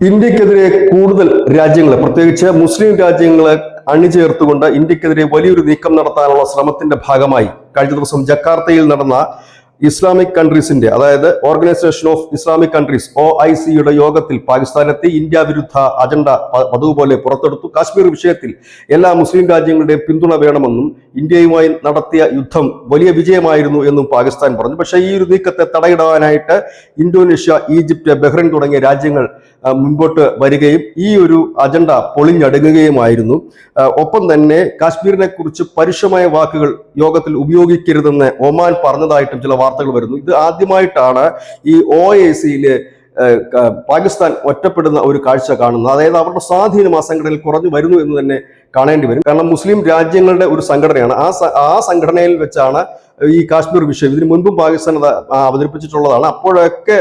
ഇന്ത്യക്കെതിരെ കൂടുതൽ രാജ്യങ്ങൾ പ്രത്യേകിച്ച് മുസ്ലിം രാജ്യങ്ങളെ അണിചേർത്തുകൊണ്ട് ഇന്ത്യക്കെതിരെ വലിയൊരു നീക്കം നടത്താനുള്ള ശ്രമത്തിന്റെ ഭാഗമായി കഴിഞ്ഞ ദിവസം ജക്കാർത്തയിൽ നടന്ന ഇസ്ലാമിക് കൺട്രീസിന്റെ അതായത് organisation of Islamic countries O I സിയുടെ യോഗത്തിൽ പാകിസ്ഥാനെത്തി ഇന്ത്യ വിരുദ്ധ അജണ്ട പ- പതിവ് പോലെ പുറത്തെടുത്തു. കാശ്മീർ വിഷയത്തിൽ എല്ലാ മുസ്ലിം രാജ്യങ്ങളുടെയും പിന്തുണ വേണമെന്നും ഇന്ത്യയുമായി നടത്തിയ യുദ്ധം വലിയ വിജയമായിരുന്നു എന്നും പാകിസ്ഥാൻ പറഞ്ഞു. പക്ഷേ ഈ ഒരു നീക്കത്തെ തടയിടാനായിട്ട് ഇന്തോനേഷ്യ ഈജിപ്റ്റ് ബഹ്റൈൻ തുടങ്ങിയ രാജ്യങ്ങൾ മുൻപോട്ട് വരികയും ഈ ഒരു അജണ്ട പൊളിഞ്ഞടുങ്ങുകയുമായിരുന്നു. ഒപ്പം തന്നെ കാശ്മീരിനെ കുറിച്ച് പരുഷമായ വാക്കുകൾ യോഗത്തിൽ ഉപയോഗിക്കരുതെന്ന് ഒമാൻ പറഞ്ഞതായിട്ടും ചില വാർത്തകൾ വരുന്നു. ഇത് ആദ്യമായിട്ടാണ് ഈ ഒ എ സിയിൽ പാകിസ്ഥാൻ ഒറ്റപ്പെടുന്ന ഒരു കാഴ്ച കാണുന്നത്. അതായത് അവരുടെ സ്വാധീനം ആ സംഘടനയിൽ കുറഞ്ഞു വരുന്നു എന്ന് തന്നെ കാണേണ്ടി വരും. കാരണം മുസ്ലിം രാജ്യങ്ങളുടെ ഒരു സംഘടനയാണ്. ആ ആ സംഘടനയിൽ വെച്ചാണ് ഈ കാശ്മീർ വിഷയം. ഇതിനു മുൻപും പാകിസ്ഥാൻ അവതരിപ്പിച്ചിട്ടുള്ളതാണ്. അപ്പോഴൊക്കെ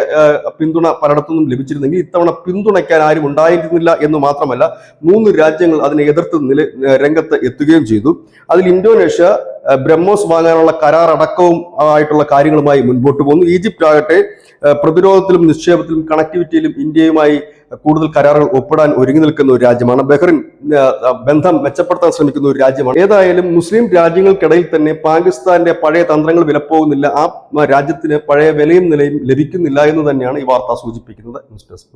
പിന്തുണ പലയിടത്തുനിന്നും ലഭിച്ചിരുന്നെങ്കിൽ ഇത്തവണ പിന്തുണയ്ക്കാൻ ആരും ഉണ്ടായിരുന്നില്ല എന്ന് മാത്രമല്ല മൂന്ന് രാജ്യങ്ങൾ അതിനെ എതിർത്ത് നില രംഗത്ത് എത്തുകയും ചെയ്തു. അതിൽ ഇന്തോനേഷ്യ ബ്രഹ്മോസ് വാങ്ങാനുള്ള കരാർ അടക്കവും ആയിട്ടുള്ള കാര്യങ്ങളുമായി മുൻപോട്ട് പോകുന്നു. ഈജിപ്റ്റ് ആകട്ടെ പ്രതിരോധത്തിലും നിക്ഷേപത്തിലും കണക്ടിവിറ്റിയിലും ഇന്ത്യയുമായി കൂടുതൽ കരാറുകൾ ഒപ്പിടാൻ ഒരുങ്ങി നിൽക്കുന്ന ഒരു രാജ്യമാണ് ബഹ്റിൻ. ബന്ധം മെച്ചപ്പെടുത്താൻ ശ്രമിക്കുന്ന ഒരു രാജ്യമാണ്. ഏതായാലും മുസ്ലിം രാജ്യങ്ങൾക്കിടയിൽ തന്നെ പാകിസ്ഥാന്റെ പഴയ തന്ത്രങ്ങൾ വിലപ്പോകുന്നില്ല. ആ രാജ്യത്തിന് പഴയ വിലയും നിലയും ലഭിക്കുന്നില്ല എന്ന് തന്നെയാണ് ഈ വാർത്ത സൂചിപ്പിക്കുന്നത്. News desk.